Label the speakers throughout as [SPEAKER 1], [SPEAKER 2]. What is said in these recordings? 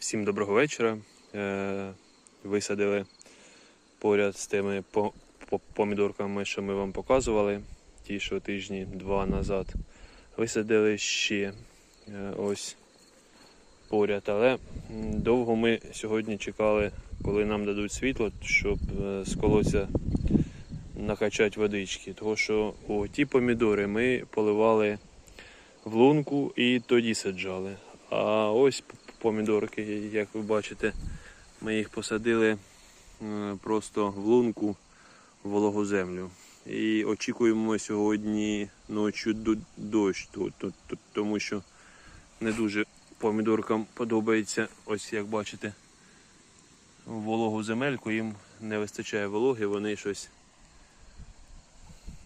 [SPEAKER 1] Всім доброго вечора. Е, Висадили поряд з тими по- по- помідорками, що ми вам показували, ті, що тижні два назад. Висадили ще е, ось поряд. Але довго ми сьогодні чекали, коли нам дадуть світло, щоб е, з колодця накачати водички. Тому що о, ті помідори ми поливали в лунку і тоді саджали. А ось помідорки, як ви бачите, ми їх посадили е, просто в лунку в вологу землю. І очікуємо сьогодні ночі дощ, тому що не дуже помідоркам подобається, ось як бачите, вологу земельку їм не вистачає вологи, вони щось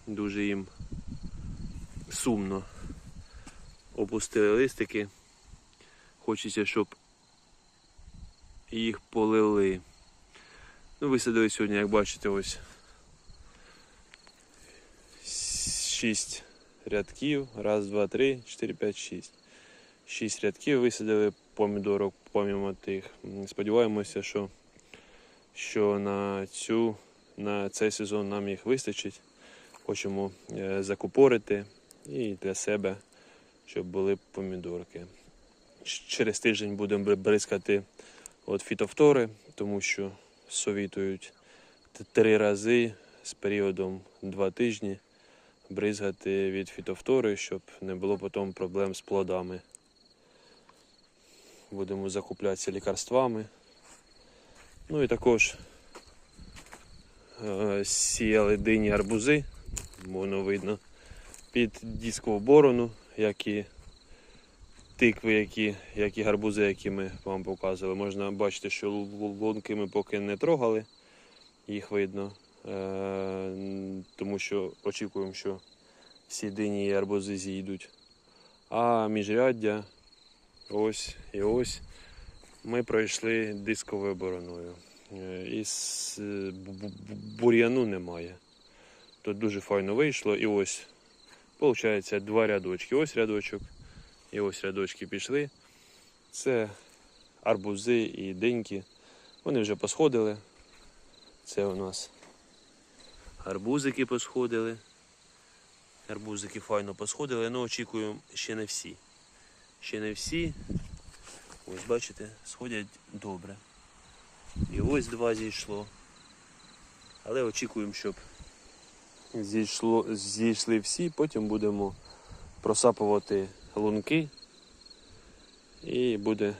[SPEAKER 1] дуже їм сумно опустили листики. Хочеться, щоб їх полили. Ну, висадили сьогодні, як бачите, ось 6 рядків. Раз, два, три, чотири, п'ять, шість. Шість рядків висадили помідорок помімо тих. Сподіваємося, що, що на, цю, на цей сезон нам їх вистачить. Хочемо е, закупорити і для себе щоб були помідорки. Через тиждень будемо бризкати от фітофтори, тому що совітують три рази з періодом два тижні бризгати від фітофтори, щоб не було потім проблем з плодами. Будемо закуплятися лікарствами. Ну і також е, сіяли дині арбузи, воно видно, під дискову борону, як і тикви, які, як і гарбузи, які ми вам показували. Можна бачити, що лунки ми поки не трогали, їх видно, е, тому що очікуємо, що всі дині і арбузи зійдуть. А міжряддя, ось і ось, ми пройшли дисковою бороною. Е, І бур'яну немає. Тут дуже файно вийшло. І ось Получається два рядочки. Ось рядочок і ось рядочки пішли. Це арбузи і диньки. Вони вже посходили. Це у нас арбузики посходили. Арбузики файно посходили, але очікуємо ще не всі. Ще не всі. Ось бачите, сходять добре. І ось два зійшло. Але очікуємо, щоб зійшло, зійшли всі, потім будемо просапувати лунки. І буде